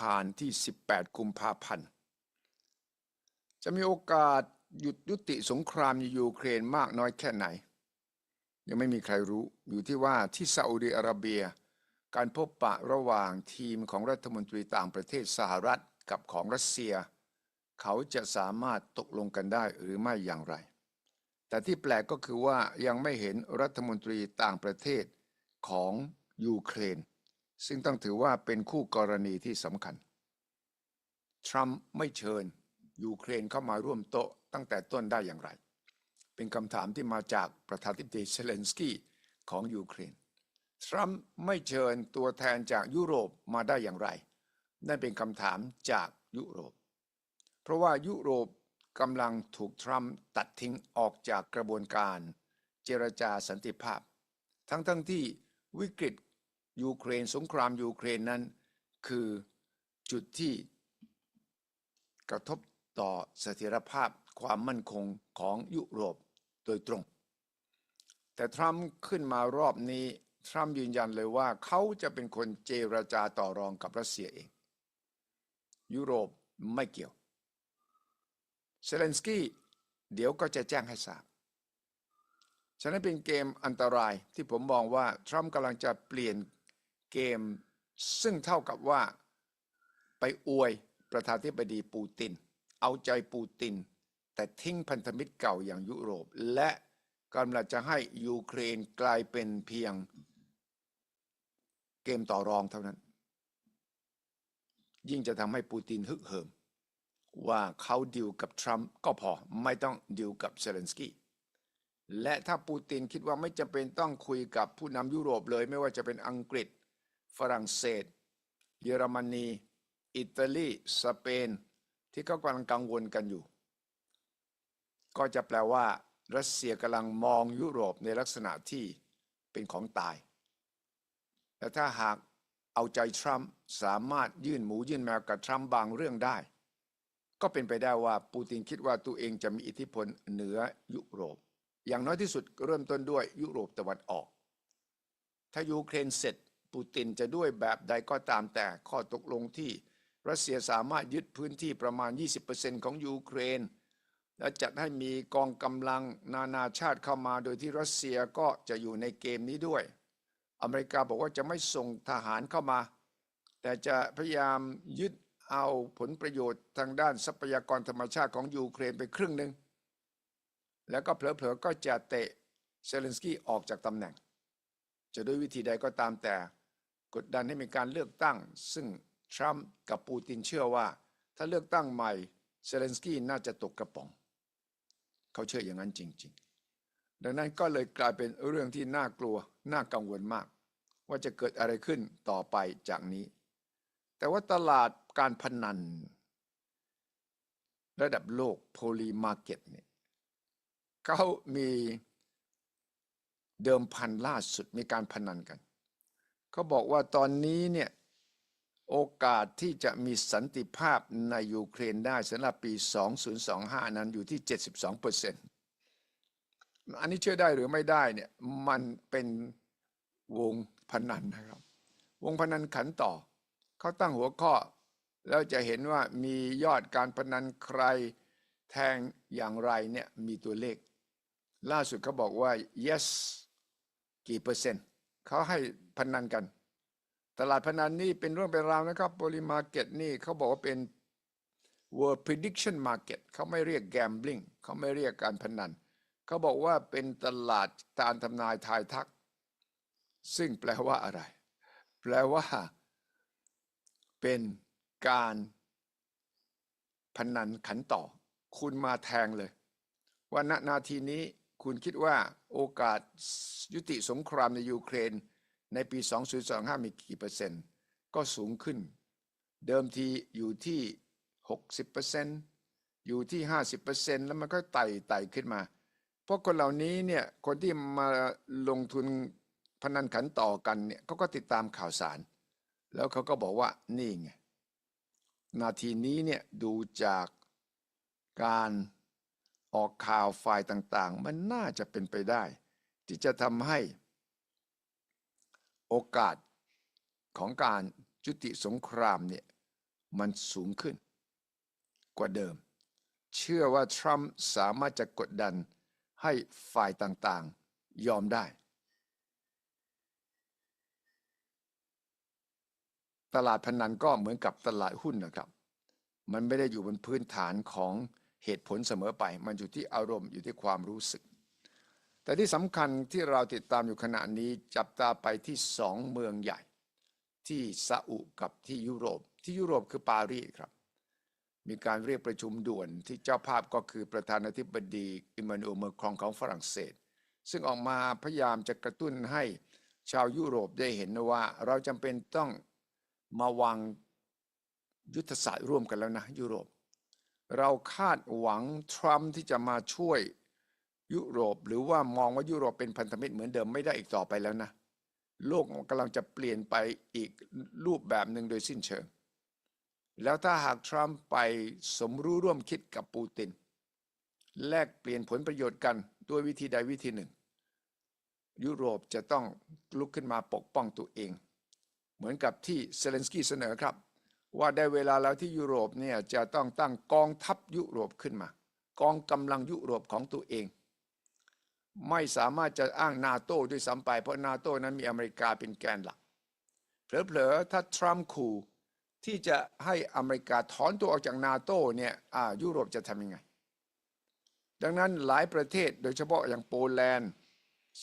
คารที่ 18 กุมภาพันธ์ จะมีโอกาสหยุดยุติสงครามในยูเครนมากน้อยแค่ไหน ยังไม่มีใครรู้อยู่ที่ว่าที่ซาอุดิอาระเบีย การพบปะระหว่างทีมของรัฐมนตรีต่างประเทศสหรัฐกับของรัสเซีย เขาจะสามารถตกลงกันได้หรือไม่อย่างไร แต่ที่แปลกก็คือว่ายังไม่เห็นรัฐมนตรีต่างประเทศของยูเครน ซึ่งต้องถือว่าเป็นคู่กรณีที่สำคัญ ทรัมป์ไม่เชิญยูเครนเข้ามาร่วมโต๊ะตั้งแต่ต้นได้อย่างไร เป็นคำถามที่มาจากประธานาธิบดีเซเลนสกี้ของยูเครน ทรัมป์ไม่เชิญตัวแทนจากยุโรปมาได้อย่างไร นั่นเป็นคำถามจากยุโรป เพราะว่ายุโรปกำลังถูกทรัมป์ตัดทิ้งออกจากกระบวนการ เจรจาสันติภาพ ทั้งๆทที่วิกฤต ยูเครน สงครามยูเครนนั้น คือจุดที่กระทบต่อเสถียรภาพความมั่นคงของยุโรปโดยตรง แต่ทรัมป์ขึ้นมารอบนี้ ทรัมป์ยืนยันเลยว่าเขาจะเป็นคนเจรจาต่อรองกับรัสเซียเอง ยุโรปไม่เกี่ยวเซเลนสกี้เดี๋ยวก็จะแจ้งให้ทราบ ฉะนั้นเป็นเกมอันตรายที่ผมมองว่า ทรัมป์กำลังจะเปลี่ยน เกม ซึ่งเท่ากับว่าไปอวยประธานาธิบดีปูติน เอาใจปูติน แต่ทิ้งพันธมิตรเก่าอย่างยุโรป และกำลังจะให้ยูเครนกลายเป็นเพียง เกมต่อรองเท่านั้น ยิ่งจะทำให้ปูตินฮึกเหิม ว่าเขาดิวกับทรัมป์ก็พอไม่ต้องดิวกับเซเลนสกี้และถ้าปูตินคิดว่าไม่จำเป็นต้องคุยกับผู้นำยุโรปเลย ไม่ว่าจะเป็นอังกฤษ ฝรั่งเศส เยอรมนี อิตาลี สเปน ที่เขากำลังกังวลกันอยู่ ก็จะแปลว่า รัสเซียกำลังมองยุโรปในลักษณะที่เป็นของตาย และถ้าหากเอาใจทรัมป์สามารถยื่นหมูยื่นแมวกับทรัมป์บางเรื่องได้ ก็เป็นไปได้ว่าปูตินคิดว่าตัวเองจะมีอิทธิพลเหนือยุโรป อย่างน้อยที่สุดเริ่มต้นด้วยยุโรปตะวันออก ถ้ายูเครนเสร็จ ปูตินจะด้วยแบบใดก็ตามแต่ข้อตกลงที่รัสเซียสามารถยึดพื้นที่ประมาณ 20%ของยูเครน และจัดให้มีกองกำลังนานาชาติเข้ามาโดยที่รัสเซียก็จะอยู่ในเกมนี้ด้วย อเมริกาบอกว่าจะไม่ส่งทหารเข้ามา แต่จะพยายามยึดเอาผลประโยชน์ทางด้านทรัพยากรธรรมชาติของยูเครนไปครึ่งหนึ่ง แล้วก็เผลอๆก็จะเตะเซเลนสกี้ออกจากตำแหน่ง จะด้วยวิธีใดก็ตามแต่ กดดันให้มีการเลือกตั้ง ซึ่งทรัมป์กับปูตินเชื่อว่า ถ้าเลือกตั้งใหม่เซเลนสกี้น่าจะตกกระป๋อง เขาเชื่ออย่างนั้นจริง ๆ ดังนั้นก็เลยกลายเป็นเรื่องที่น่ากลัว น่ากังวลมาก ว่าจะเกิดอะไรขึ้นต่อไปจากนี้ แต่ว่าตลาดการพนัน ระดับโลกโพลีมาร์เก็ตเนี่ยเขามีเดิมพันล่าสุดมีการพนันกัน เขาบอกว่าตอนนี้เนี่ยโอกาสที่จะมีสันติภาพในยูเครนได้สำหรับปี 2025 นั้นอยู่ที่ 72เปอร์เซ็นต์อันนี้เชื่อได้หรือไม่ได้เนี่ยมันเป็นวงพนันนะครับ วงพนันขันต่อ เขาตั้งหัวข้อ แล้วจะเห็นว่ามียอดการพนันใครแทงอย่างไรเนี่ยมีตัวเลข ล่าสุดเขาบอกว่า yes กี่เปอร์เซ็นต์ เขาให้พนันกัน ตลาดพนันนี่เป็นเรื่องเป็นราวนะครับบริมาเก็ตนี่เขาบอกว่าเป็น world prediction market เขาไม่เรียก gambling เขาไม่เรียกการพนัน เขาบอกว่าเป็นตลาดการทำนายทายทัก ซึ่งแปลว่าอะไร แปลว่า เป็นการพนันขันต่อ คุณมาแทงเลย ว่าณนาทีนี้ คุณคิดว่าโอกาสยุติสงครามในยูเครน ในปี 2025 มีกี่เปอร์เซ็นต์ ก็สูงขึ้น เดิมทีอยู่ที่ 60%อยู่ที่ 50%แล้วมันก็ไต่ไต่ขึ้นมา เพราะคนเหล่านี้เนี่ยคนที่มาลงทุนพนันขันต่อกันเนี่ยเขาก็ติดตามข่าวสาร แล้วเขาก็บอกว่านี่ไง นาทีนี้เนี่ยดูจากการ ออกข่าวฝ่ายต่างๆ มันน่าจะเป็นไปได้ ที่จะทำให้โอกาสของการจุติสงครามเนี่ยมันสูงขึ้น กว่าเดิม เชื่อว่าทรัมป์สามารถจะกดดันให้ฝ่ายต่างๆยอมได้ ตลาดพนันก็เหมือนกับตลาดหุ้นนะครับ มันไม่ได้อยู่บนพื้นฐานของ เหตุผลเสมอไป มันอยู่ที่อารมณ์อยู่ที่ความรู้สึก แต่ที่สำคัญที่เราติดตามอยู่ขณะนี้จับตาไปที่สองเมืองใหญ่ ที่ซาอุกับที่ยุโรป ที่ยุโรปคือปารีสครับ มีการเรียกประชุมด่วนที่เจ้าภาพก็คือประธานาธิบดีอิมมานูเอลเมอร์ครองของฝรั่งเศส ซึ่งออกมาพยายามจะกระตุ้นให้ชาวยุโรปได้เห็นว่าเราจำเป็นต้องมาวางยุทธศาสตร์ร่วมกันแล้วนะยุโรป เราคาดหวังทรัมป์ที่จะมาช่วยยุโรป หรือว่ามองว่ายุโรปเป็นพันธมิตรเหมือนเดิมไม่ได้อีกต่อไปแล้วนะ โลกกำลังจะเปลี่ยนไปอีกรูปแบบหนึ่งโดยสิ้นเชิง แล้วถ้าหากทรัมป์ไปสมรู้ร่วมคิดกับปูติน แลกเปลี่ยนผลประโยชน์กันด้วยวิธีใดวิธีหนึ่ง ยุโรปจะต้องลุกขึ้นมาปกป้องตัวเอง เหมือนกับที่เซเลนสกี้เสนอครับ ว่าได้เวลาแล้วที่ยุโรปเนี่ยจะต้องตั้งกองทัพยุโรปขึ้นมา กองกำลังยุโรปของตัวเอง ไม่สามารถจะอ้างนาโต้ด้วยซ้ำไปเพราะนาโต้นั้นมีอเมริกาเป็นแกนหลักเผลอๆถ้าทรัมป์ขู่ที่จะให้อเมริกาถอนตัวออกจากนาโต้เนี่ยอ่ายุโรปจะทำยังไง ดังนั้นหลายประเทศโดยเฉพาะอย่างโปแลนด์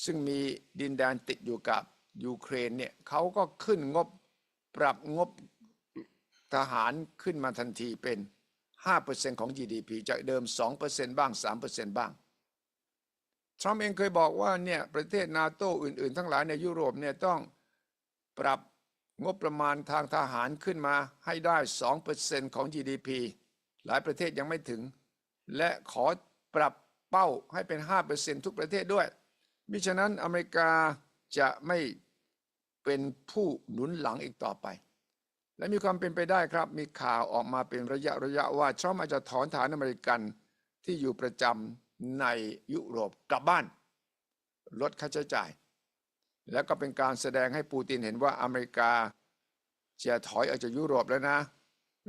ซึ่งมีดินแดนติดอยู่กับยูเครนเนี่ยเขาก็ขึ้นงบปรับงบ ทหารขึ้นมาทันทีเป็น 5%ของ GDP จากเดิม 2%บ้าง 3%บ้าง ทรัมป์เองเคยบอกว่าเนี่ยประเทศนาโตอื่น ๆ ทั้งหลายในยุโรปเนี่ยต้องปรับงบประมาณทางทหารขึ้นมาให้ได้ 2%ของ GDP หลายประเทศยังไม่ถึง และขอปรับเป้าให้เป็น 5%ทุกประเทศด้วย มิฉะนั้นอเมริกาจะไม่เป็นผู้หนุนหลังอีกต่อไป และมีความเป็นไปได้ครับ มีข่าวออกมาเป็นระยะระยะว่าทรัมป์อาจจะถอนฐานอเมริกันที่อยู่ประจำในยุโรปกลับบ้าน ลดค่าใช้จ่าย แล้วก็เป็นการแสดงให้ปูตินเห็นว่าอเมริกาจะถอยออกจากยุโรปแล้วนะ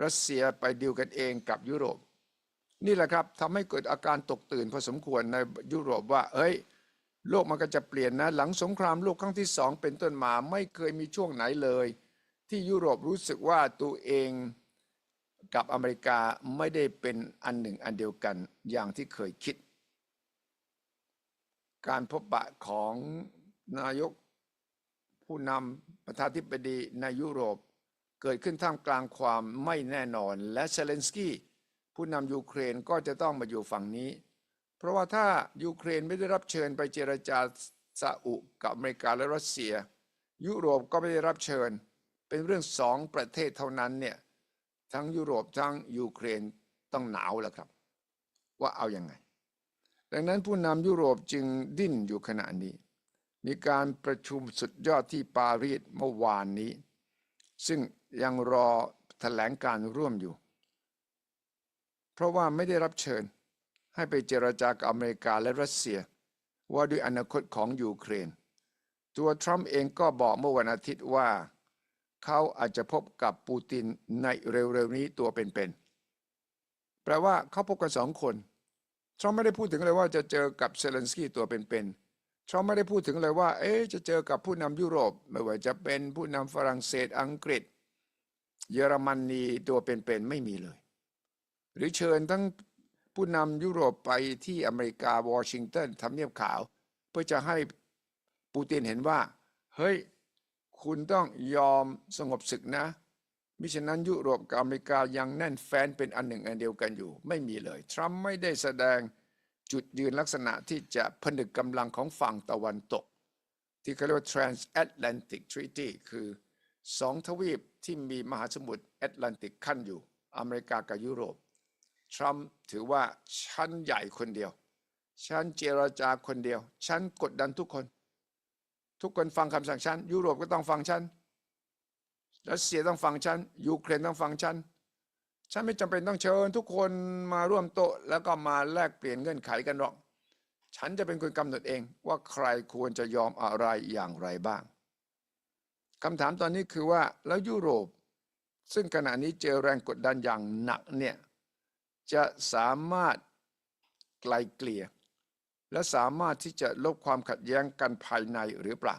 รัสเซียไปดีลกันเองกับยุโรป นี่แหละครับทำให้เกิดอาการตกตื่นพอสมควรในยุโรปว่า เอ้ย โลกมันก็จะเปลี่ยนนะ หลังสงครามโลกครั้งที่สองเป็นต้นมาไม่เคยมีช่วงไหนเลย ที่ยุโรปรู้สึกว่าตัวเองกับอเมริกาไม่ได้เป็นอันหนึ่งอันเดียวกันอย่างที่เคยคิด การพบปะของนายกผู้นำประธานาธิบดีในยุโรปเกิดขึ้นท่ามกลางความไม่แน่นอน และเซเลนสกี้ผู้นำยูเครนก็จะต้องมาอยู่ฝั่งนี้ เพราะว่าถ้ายูเครนไม่ได้รับเชิญไปเจรจาซาอุกับอเมริกาและรัสเซีย ยุโรปก็ไม่ได้รับเชิญ เป็นเรื่องสองประเทศเท่านั้นเนี่ยทั้งยุโรปทั้งยูเครนต้องหนาวแล้วครับ ว่าเอาอยัางไง ดังนั้นผู้นำยุโรปจึงดิ้นอยู่ขณะนี้ มีการประชุมสุดยอดที่ปารีสเมื่อวานนี้ ซึ่งยังรอแถลงการร่วมอยู่ เพราะว่าไม่ได้รับเชิญให้ไปเจรจากับอเมริกาและรัสเซีย ว่าด้วยอนาคตของยูเครน ตัวทรัมป์เองก็บอกเมื่อวันอาทิตย์ว่า เขาอาจจะพบกับปูตินในเร็วๆนี้ตัวเป็นๆ แปลว่าเขาพบกันสองคนทรัมป์ไม่ได้พูดถึงเลยว่าจะเจอกับเซเลนสกี้ตัวเป็นๆทรัมป์ไม่ได้พูดถึงเลยว่า เอ๊จะเจอกับผู้นำยุโรป ไม่ว่าจะเป็นผู้นำฝรั่งเศสอังกฤษ เยอรมนีตัวเป็นๆไม่มีเลย หรือเชิญทั้งผู้นำยุโรปไปที่อเมริกาวอชิงตันทำเนียบขาว เพื่อจะให้ปูตินเห็นว่า เฮ้ย คุณต้องยอมสงบศึกนะ มิฉะนั้นยุโรปกับอเมริกายังแน่นแฟ้นเป็นอันหนึ่งอันเดียวกันอยู่ ไม่มีเลย ทรัมป์ไม่ได้แสดงจุดยืนลักษณะที่จะผนึกกำลังของฝั่งตะวันตก ที่เขาเรียกว่า transatlantic treaty คือสองทวีปที่มีมหาสมุทรแอตแลนติกขั้นอยู่ อเมริกากับยุโรป ทรัมป์ถือว่าฉันใหญ่คนเดียวฉันเจรจาคนเดียวฉันกดดันทุกคน ทุกคนฟังคำสั่งฉันยุโรปก็ต้องฟังฉันรัสเซียต้องฟังฉันยูเครนต้องฟังฉันฉันไม่จำเป็นต้องเชิญ ทุกคนมาร่วมโต๊ะแล้วก็มาแลกเปลี่ยนเงื่อนไขกันหรอก ฉันจะเป็นคนกำหนดเองว่าใครควรจะยอมอะไรอย่างไรบ้างคำถามตอนนี้คือว่าแล้วยุโรป ซึ่งขณะนี้เจอแรงกดดันอย่างหนักเนี่ยจะสามารถไกลเกลี่ย และสามารถที่จะลบความขัดแย้งกันภายในหรือเปล่า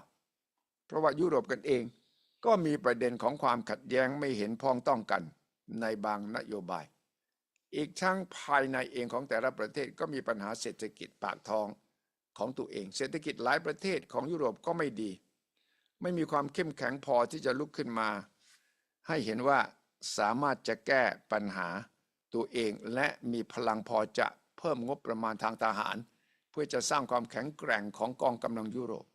เพราะว่ายุโรปกันเอง ก็มีประเด็นของความขัดแย้งไม่เห็นพ้องต้องกันในบางนโยบาย อีกทั้งภายในเองของแต่ละประเทศก็มีปัญหาเศรษฐกิจปากท้องของตัวเอง เศรษฐกิจหลายประเทศของยุโรปก็ไม่ดี ไม่มีความเข้มแข็งพอที่จะลุกขึ้นมา ให้เห็นว่าสามารถจะแก้ปัญหาตัวเองและมีพลังพอจะเพิ่มงบประมาณทางทหาร เพื่อจะสร้างความแข็งแกร่งของกองกำลังยุโรป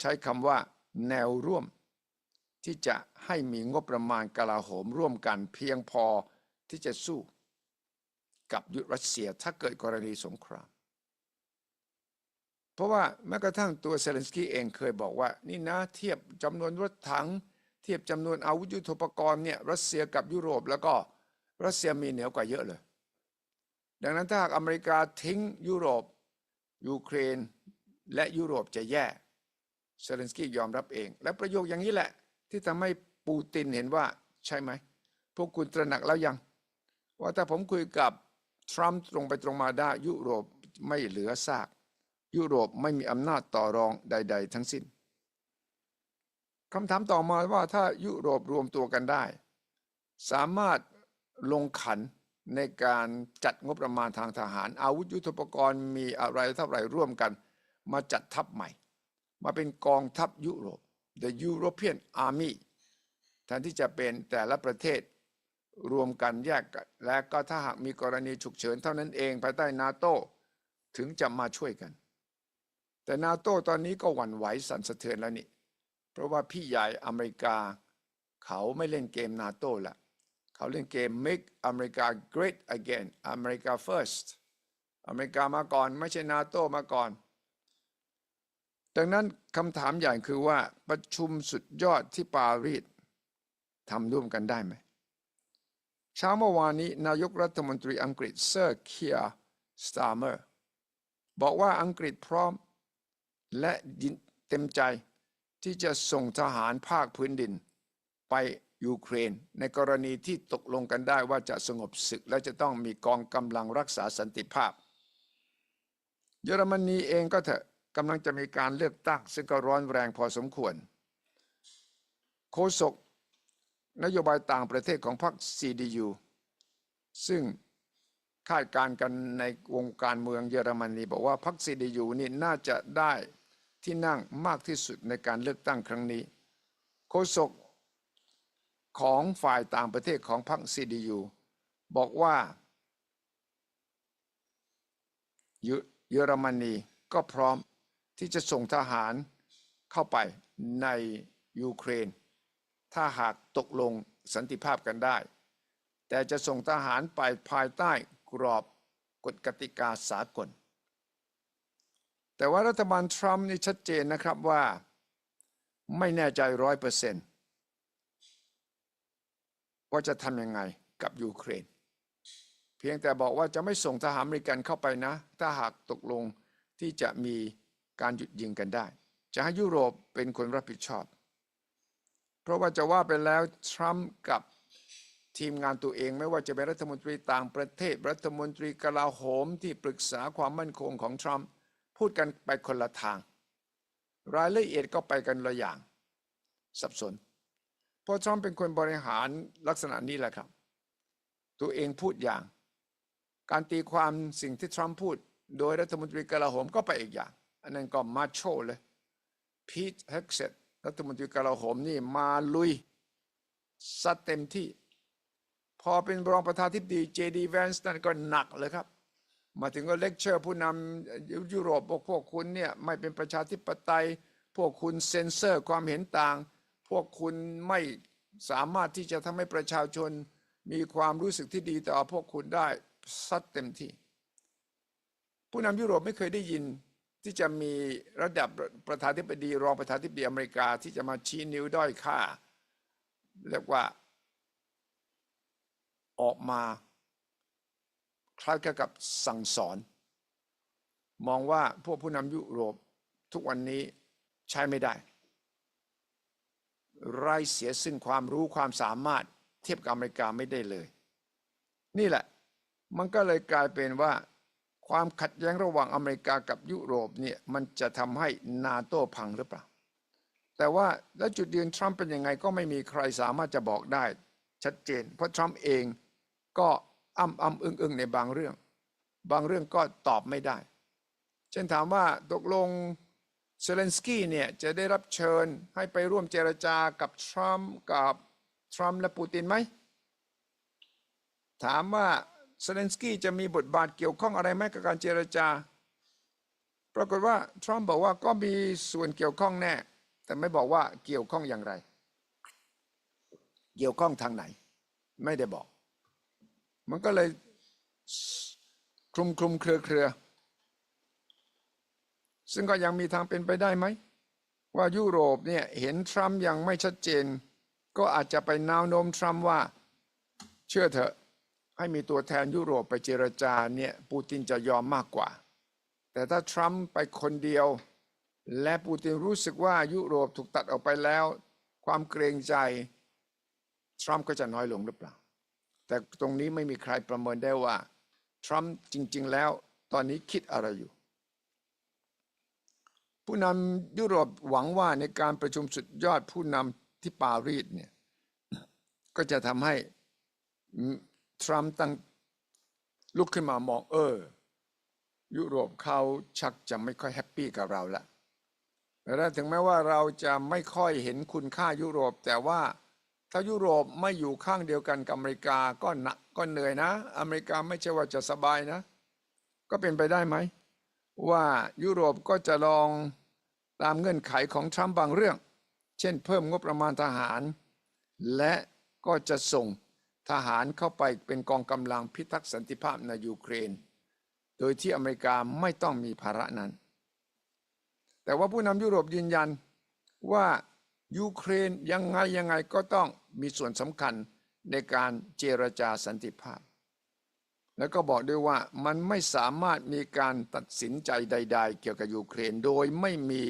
ใช้คำว่าแนวร่วม ที่จะให้มีงบประมาณกลาโหมร่วมกันเพียงพอที่จะสู้กับยุรัสเซียถ้าเกิดกรณีสงคราม เพราะว่าแม้กระทั่งตัวเซเลนสกี้เองเคยบอกว่า นี่นะเทียบจำนวนรถถัง เทียบจำนวนอาวุธยุทโธปกรณ์เนี่ยรัสเซียกับยุโรปแล้วก็รัสเซียมีเหนือกว่าเยอะเลย ดังนั้นถ้าหากอเมริกาทิ้งยุโรป ยูเครน และยุโรปจะแย่เซเลนสกี้ยอมรับเอง และประโยคอย่างนี้แหละ ที่ทำให้ปูตินเห็นว่าใช่ไหม พวกคุณตระหนักแล้วยัง ว่าถ้าผมคุยกับทรัมป์ตรงไปตรงมาได้ยุโรปไม่เหลือซาก ยุโรปไม่มีอำนาจต่อรองใด ๆ ทั้งสิ้นคำถามต่อมาว่าถ้ายุโรปรวมตัวกันได้ สามารถลงขัน ในการจัดงบประมาณทางทหาร อาวุธยุทโธปกรณ์มีอะไรเท่าไหร่ร่วมกัน มาจัดทัพใหม่ มาเป็นกองทัพยุโรป The European Army แทนที่จะเป็นแต่ละประเทศรวมกันแยกกันและก็ถ้าหากมีกรณีฉุกเฉินเท่านั้นเองภายใต้นาโต้ถึงจะมาช่วยกัน แต่นาโต้ตอนนี้ก็หวั่นไหวสั่นสะเทือนแล้วนี่ เพราะว่าพี่ใหญ่อเมริกา เขาไม่เล่นเกมนาโต้ละ เขาเล่นเกม make America great again America first อเมริกามาก่อนไม่ใช่นาโตมาก่อน ดังนั้นคำถามใหญ่คือว่าประชุมสุดยอดที่ปารีสทำร่วมกันได้ไหมเช้าเมื่อวานนี้นายกรัฐมนตรีอังกฤษเซอร์เคียร์สตาร์เมอร์บอกว่าอังกฤษพร้อมและเต็มใจที่จะส่งทหารภาคพื้นดิน ไป ยูเครน ในกรณีที่ตกลงกันได้ว่าจะสงบศึกและจะต้องมีกองกำลังรักษาสันติภาพ เยอรมนีเองก็เถอะกำลังจะมีการเลือกตั้งซึ่งก็ร้อนแรงพอสมควรโฆษกนโยบายต่างประเทศของพรรค CDU ซึ่งคาดการณ์กันในวงการเมืองเยอรมนีบอกว่าพรรค CDU นี่น่าจะได้ที่นั่งมากที่สุดในการเลือกตั้งครั้งนี้ โฆษก ของฝ่ายต่างประเทศของพรรค CDU บอกว่าเยอรมนีก็พร้อมที่จะส่งทหารเข้าไปในยูเครน ถ้าหากตกลงสันติภาพกันได้ แต่จะส่งทหารไปภายใต้กรอบกฎกติกาสากล แต่ว่ารัฐบาลทรัมป์นี่ชัดเจนนะครับว่าไม่แน่ใจร้อยเปอร์เซนต์ ว่าจะทำยังไงกับยูเครน เพียงแต่บอกว่าจะไม่ส่งทหารอเมริกันเข้าไปนะ ถ้าหากตกลงที่จะมีการหยุดยิงกันได้ จะให้ยุโรปเป็นคนรับผิดชอบ เพราะว่าจะว่าไปแล้วทรัมป์กับทีมงานตัวเองไม่ว่าจะเป็นรัฐมนตรีต่างประเทศ รัฐมนตรีกลาโหมที่ปรึกษาความมั่นคงของทรัมป์พูดกันไปคนละทาง รายละเอียดก็ไปกันละอย่าง สับสน เพราะทรัมป์เป็นคนบริหารลักษณะนี้แหละครับ ตัวเองพูดอย่าง การตีความสิ่งที่ทรัมป์พูด โดยรัฐมนตรีกลาโหมก็ไปอีกอย่าง อันนั้นก็มาโชเลยพีทเฮกเซตรัฐมนตรีกลาโหมนี่มาลุยซัดเต็มที่ พอเป็นรองประธานทิบดีเจดีแวนส์นั่นก็หนักเลยครับ มาถึงก็เลคเชอร์ผู้นำยุโรปบอกพวกคุณเนี่ยไม่เป็นประชาธิปไตย พวกคุณเซ็นเซอร์ความเห็นต่าง พวกคุณไม่สามารถที่จะทำให้ประชาชนมีความรู้สึกที่ดีต่อพวกคุณได้ซัดเต็มที่ ผู้นำยุโรปไม่เคยได้ยินที่จะมีระดับประธานธิบดีรองประธานธิบดีอเมริกาที่จะมาชี้นิ้วด้อยค่าเรียกว่าออกมาคล้ายกับสั่งสอน มองว่าพวกผู้นำยุโรปทุกวันนี้ใช้ไม่ได้ ไร้เสียซึ่งความรู้ความสามารถเทียบกับอเมริกาไม่ได้เลย นี่แหละ มันก็เลยกลายเป็นว่า ความขัดแย้งระหว่างอเมริกากับยุโรปเนี่ยมันจะทำให้นาโต้พังหรือเปล่า แต่ว่าแล้วจุดยืนทรัมป์เป็นยังไงก็ไม่มีใครสามารถจะบอกได้ ชัดเจน เพราะทรัมป์เองก็อ้ำอ้ำอึ้งอึ้งในบางเรื่อง บางเรื่องก็ตอบไม่ได้ เช่นถามว่าตกลง เซเลนสกี้เนี่ยจะได้รับเชิญให้ไปร่วมเจรจากับทรัมป์กับทรัมป์และปูตินไหม ถามว่าเซเลนสกี้จะมีบทบาทเกี่ยวข้องอะไรไหมกับการเจรจา ปรากฏว่าทรัมป์บอกว่าก็มีส่วนเกี่ยวข้องแน่ แต่ไม่บอกว่าเกี่ยวข้องอย่างไร เกี่ยวข้องทางไหน ไม่ได้บอก มันก็เลยคลุมคลุมเครือเครือ ซึ่งก็ยังมีทางเป็นไปได้ไหม ว่ายุโรปเนี่ยเห็นทรัมป์ยังไม่ชัดเจน ก็อาจจะไปนาวโน้มทรัมป์ว่า เชื่อเถอะให้มีตัวแทนยุโรปไปเจรจาเนี่ยปูตินจะยอมมากกว่า แต่ถ้าทรัมป์ไปคนเดียว และปูตินรู้สึกว่ายุโรปถูกตัดออกไปแล้ว ความเกรงใจ ทรัมป์ก็จะน้อยลงหรือเปล่า แต่ตรงนี้ไม่มีใครประเมินได้ว่า ทรัมป์จริง ๆ แล้วตอนนี้คิดอะไรอยู่ ผู้นำยุโรปหวังว่าในการประชุมสุดยอดผู้นำที่ปารีสเนี่ยก็จะทำให้ทรัมป์ตั้งลุกขึ้นมามองเออ ยุโรปเขาชักจะไม่ค่อยแฮปปี้กับเราละและถึงแม้ว่าเราจะไม่ค่อยเห็นคุณค่ายุโรป แต่ว่าถ้ายุโรปไม่อยู่ข้างเดียวกันกับอเมริกาก็หนักก็เหนื่อยนะ อเมริกาไม่ใช่ว่าจะสบายนะ ก็เป็นไปได้ไหม ว่ายุโรปก็จะลองตามเงื่อนไขของทรัมป์บางเรื่อง เช่นเพิ่มงบประมาณทหาร และก็จะส่งทหารเข้าไปเป็นกองกำลังพิทักษ์สันติภาพในยูเครน โดยที่อเมริกาไม่ต้องมีภาระนั้น แต่ว่าผู้นำยุโรปยืนยันว่ายูเครนยังไงยังไงก็ต้องมีส่วนสำคัญในการเจรจาสันติภาพ แล้วก็บอกด้วยว่ามันไม่สามารถมีการตัดสินใจใด ๆ เกี่ยวกับยูเครนโดยไม่มี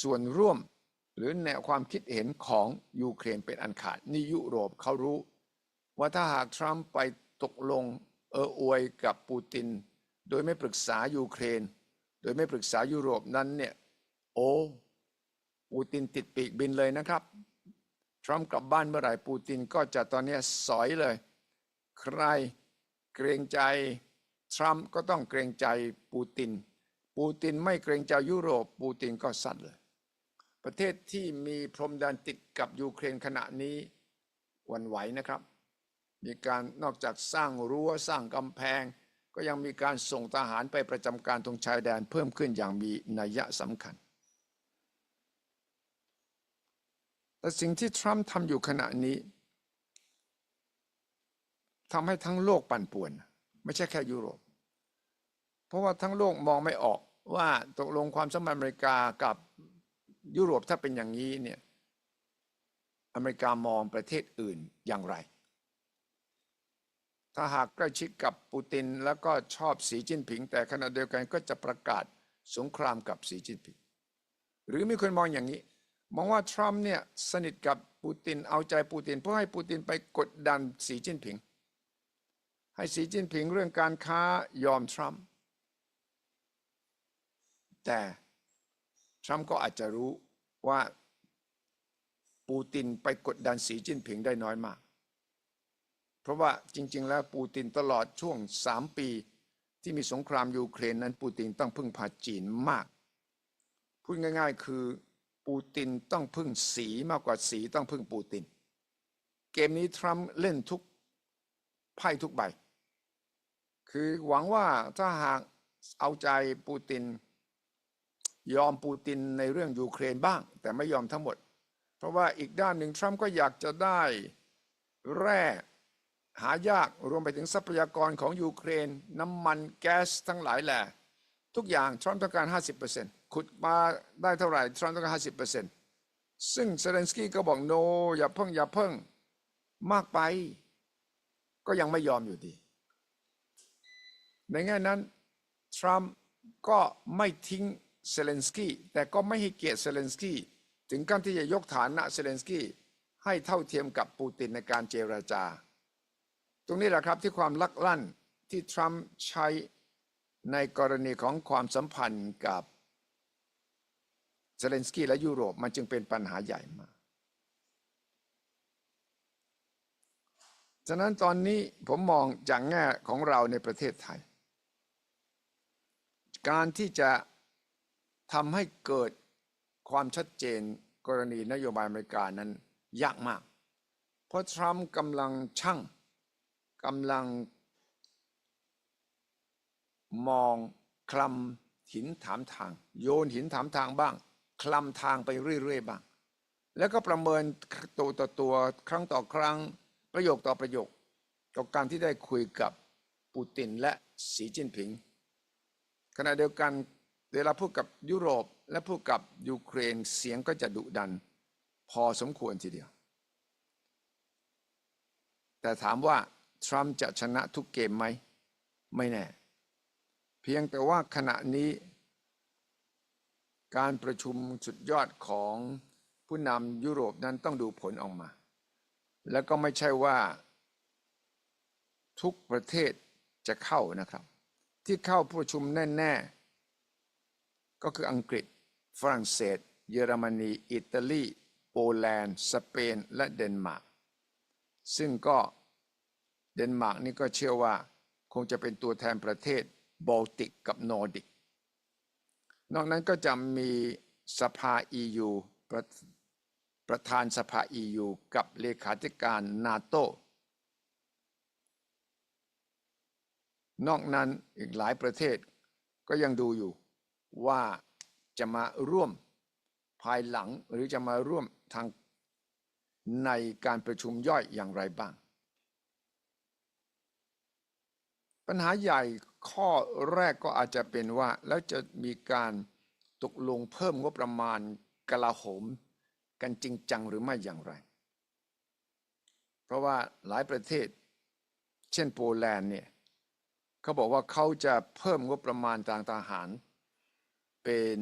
ส่วนร่วม หรือแนวความคิดเห็นของยูเครนเป็นอันขาดนี่ยุโรปเขารู้ ว่าถ้าหากทรัมป์ไปตกลงเอออวยกับปูติน โดยไม่ปรึกษายูเครน โดยไม่ปรึกษายุโรปนั้นเนี่ยโอ้ปูตินติดปีกบินเลยนะครับ ทรัมป์กลับบ้านเมื่อไหร่ปูตินก็จะตอนนี้สอยเลย ใคร เกรงใจทรัมป์ก็ต้องเกรงใจปูติน ปูตินไม่เกรงใจยุโรป ปูตินก็ซัดเลย ประเทศที่มีพรมแดนติดกับยูเครนขณะนี้วันไหวนะครับ มีการนอกจากสร้างรั้วสร้างกำแพง ก็ยังมีการส่งทหารไปประจำการตรงชายแดนเพิ่มขึ้นอย่างมีนัยสำคัญ แต่สิ่งที่ทรัมป์ทำอยู่ขณะนี้ ทำให้ทั้งโลกปั่นป่วน ไม่ใช่แค่ยุโรป เพราะว่าทั้งโลกมองไม่ออกว่าตกลงความสัมพันธ์อเมริกากับยุโรปถ้าเป็นอย่างนี้เนี่ยอเมริกามองประเทศอื่นอย่างไร ถ้าหากใกล้ชิดกับปูตินแล้วก็ชอบสีจิ้นผิง แต่ขณะเดียวกันก็จะประกาศสงครามกับสีจิ้นผิง หรือมีคนมองอย่างนี้ มองว่าทรัมป์เนี่ยสนิทกับปูตินเอาใจปูตินเพื่อให้ปูตินไปกดดันสีจิ้นผิง ให้สีจิ้นผิงเรื่องการค้ายอมทรัมป์แต่ทรัมป์ก็อาจจะรู้ว่าปูตินไปกดดันสีจิ้นผิงได้น้อยมาก เพราะว่าจริง ๆ แล้วปูตินตลอดช่วงสามปี ที่มีสงครามยูเครนนั้นปูตินต้องพึ่งพาจีนมาก พูดง่าย ๆ คือปูตินต้องพึ่งสีมากกว่าสีต้องพึ่งปูติน เกมนี้ทรัมป์เล่นทุกไพ่ทุกใบ คือหวังว่าถ้าหากเอาใจปูติน ยอมปูตินในเรื่องยูเครนบ้าง แต่ไม่ยอมทั้งหมด เพราะว่าอีกด้านหนึ่งทรัมป์ก็อยากจะได้แร่หายากรวมไปถึงทรัพยากรของยูเครน น้ำมันแก๊สทั้งหลายแหละทุกอย่างทรัมป์ต้องการ 50%ขุดมาได้เท่าไหร่ทรัมป์ต้องการ 50%ซึ่งเซเลนสกี้ก็บอกโน อย่าเพิ่งอย่าเพิ่งมากไป ก็ยังไม่ยอมอยู่ดี ในแง่นั้น ทรัมป์ก็ไม่ทิ้งเซเลนสกี้แต่ก็ไม่ให้เกียรติเซเลนสกี้ถึงขั้นที่จะยกฐานะเซเลนสกี้ให้เท่าเทียมกับปูตินในการเจรจา ตรงนี้แหละครับที่ความลักลั่นที่ทรัมป์ใช้ในกรณีของความสัมพันธ์กับเซเลนสกี้และยุโรปมันจึงเป็นปัญหาใหญ่มาก ฉะนั้นตอนนี้ผมมองจากแง่ของเราในประเทศไทย การที่จะทำให้เกิดความชัดเจนกรณีนโยบายอเมริกานั้นยากมาก เพราะทรัมป์กำลังช่างกำลัง มองคลำหินถามทาง โยนหินถามทางบ้าง คลำทางไปเรื่อยๆบ้าง แล้วก็ประเมินตัวต่อตัวครั้งต่อครั้งประโยคต่อประโยคกับการที่ได้คุยกับปูตินและสีจิ้นผิง ขณะเดียวกันเวลาพูดกับยุโรปและพูดกับยูเครนเสียงก็จะดุดัน พอสมควรทีเดียว แต่ถามว่าทรัมป์จะชนะทุกเกมไหม ไม่แน่ เพียงแต่ว่าขณะนี้ การประชุมสุดยอดของผู้นำยุโรปนั้นต้องดูผลออกมา แล้วก็ไม่ใช่ว่าทุกประเทศจะเข้านะครับ ที่เข้าประชุมแน่ ๆ ก็คืออังกฤษ ฝรั่งเศส เยอรมนี อิตาลี โปแลนด์ สเปน และเดนมาร์ก ซึ่งก็เดนมาร์กนี่ก็เชื่อว่าคงจะเป็นตัวแทนประเทศบอลติกกับนอร์ดิก นอกนั้นก็จะมีสภา EU ประประธานสภา EU กับเลขาธิการนาโต นอกนั้นอีกหลายประเทศก็ยังดูอยู่ว่าจะมาร่วมภายหลังหรือจะมาร่วมทางในการประชุมย่อยอย่างไรบ้าง ปัญหาใหญ่ข้อแรกก็อาจจะเป็นว่า แล้วจะมีการตกลงเพิ่มงบประมาณกลาโหม กันจริงจังหรือไม่อย่างไร เพราะว่าหลายประเทศ เช่นโปแลนด์เนี่ย เขาบอกว่าเขาจะเพิ่มงบประมาณทางทหารเป็น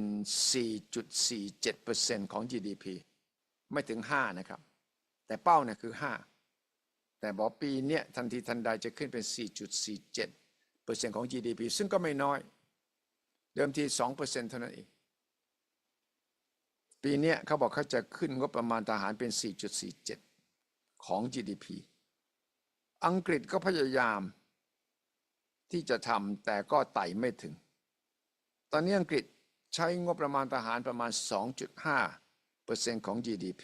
4.47%ของ GDP ไม่ถึง 5 นะครับ แต่เป้าเนี่ยคือ 5 แต่บอกปีเนี้ยทันทีทันใดจะขึ้นเป็น 4.47%ของ GDP ซึ่งก็ไม่น้อย เดิมที 2%เท่านั้นเอง ปีเนี้ยเขาบอกเขาจะขึ้นงบประมาณทหารเป็น 4.47 ของ GDP อังกฤษก็พยายาม ที่จะทำแต่ก็ไต่ไม่ถึง ตอนนี้อังกฤษใช้งบประมาณทหารประมาณ 2.5%ของ GDP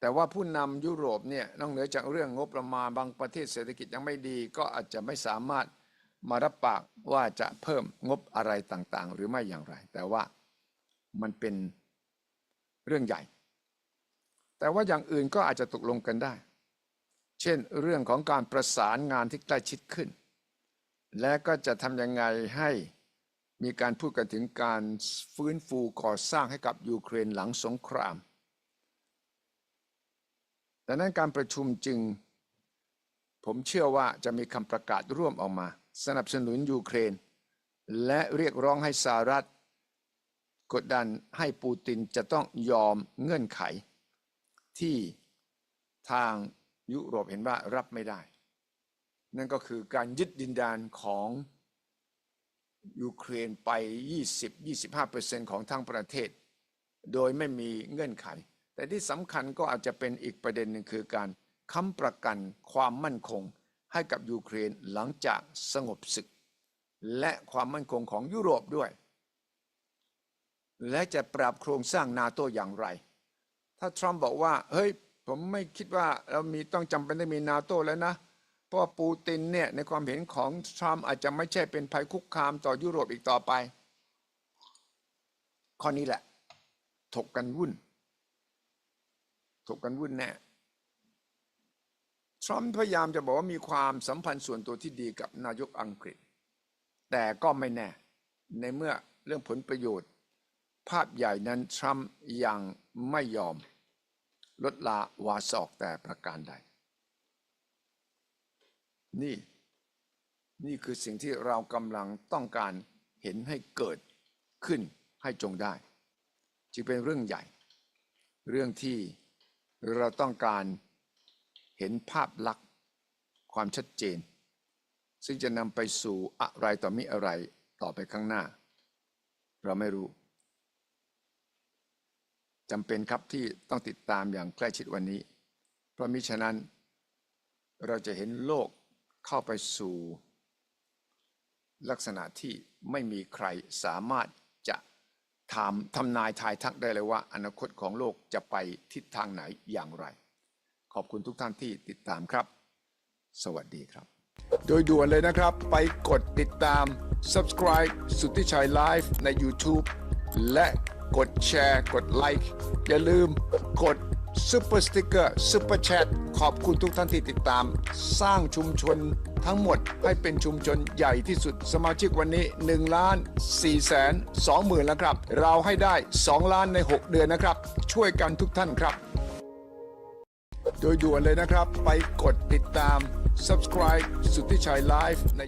แต่ว่าผู้นำยุโรปเนี่ยนอกเหนือจากเรื่องงบประมาณบางประเทศเศรษฐกิจยังไม่ดี ก็อาจจะไม่สามารถมารับปากว่าจะเพิ่มงบอะไรต่างๆ หรือไม่อย่างไร แต่ว่ามันเป็นเรื่องใหญ่ แต่ว่าอย่างอื่นก็อาจจะตกลงกันได้ เช่นเรื่องของการประสานงานที่ใกล้ชิดขึ้น และก็จะทำยังไงให้มีการพูดกันถึงการฟื้นฟูก่อสร้างให้กับยูเครนหลังสงคราม ดังนั้นการประชุมจึง ผมเชื่อว่าจะมีคำประกาศร่วมออกมา สนับสนุนยูเครน และเรียกร้องให้สหรัฐ กดดันให้ปูตินจะต้องยอมเงื่อนไข ที่ทาง ยุโรปเห็นว่ารับไม่ได้ นั่นก็คือการยึดดินแดนของยูเครนไป 20-25%ของทั้งประเทศ โดยไม่มีเงื่อนไข แต่ที่สำคัญก็อาจจะเป็นอีกประเด็นหนึ่งคือการค้ำประกันความมั่นคงให้กับยูเครนหลังจากสงบศึก และความมั่นคงของยุโรปด้วย และจะปรับโครงสร้างนาโตอย่างไร ถ้าทรัมป์บอกว่า เฮ้ย ผมไม่คิดว่าเรามีต้องจำเป็นต้องมีนาโต้แล้วนะ เพราะว่าปูตินเนี่ยในความเห็นของทรัมป์อาจจะไม่ใช่เป็นภัยคุกคามต่อยุโรปอีกต่อไป ข้อนี้แหละ ถกกันวุ่น ถกกันวุ่นแน่ทรัมป์พยายามจะบอกว่ามีความสัมพันธ์ส่วนตัวที่ดีกับนายกอังกฤษ แต่ก็ไม่แน่ ในเมื่อเรื่องผลประโยชน์ ภาพใหญ่นั้นทรัมป์ยังไม่ยอม ลดลาวาสอกแต่ประการใด นี่นี่คือสิ่งที่เรากำลังต้องการเห็นให้เกิดขึ้นให้จงได้ จึงเป็นเรื่องใหญ่ เรื่องที่เราต้องการเห็นภาพลักษณ์ความชัดเจน ซึ่งจะนำไปสู่อะไรต่อมิอะไรต่อไปข้างหน้า เราไม่รู้ จำเป็นครับที่ต้องติดตามอย่างใกล้ชิดวันนี้ เพราะมิฉะนั้น เราจะเห็นโลกเข้าไปสู่ ลักษณะที่ไม่มีใครสามารถจะทำทำนายทายทักได้เลยว่า อนาคตของโลกจะไปทิศทางไหนอย่างไร ขอบคุณทุกท่านที่ติดตามครับ สวัสดีครับ โดยด่วนเลยนะครับ ไปกดติดตาม subscribe สุทธิชัยไลฟ์ใน YouTube และ กดแชร์ กดไลค์อย่าลืมกด Super Sticker Super Chat ขอบคุณทุกท่านที่ติดตาม สร้างชุมชนทั้งหมดให้เป็นชุมชนใหญ่ที่สุดสมาชิกวันนี้1ล้าน4แสน2หมื่นแล้วครับ เราให้ได้ 2 ล้านใน 6 เดือนนะครับ ช่วยกันทุกท่านครับ โดยด่วนเลยนะครับ ไปกดติดตาม subscribe สุทธิชัยไลฟ์ใน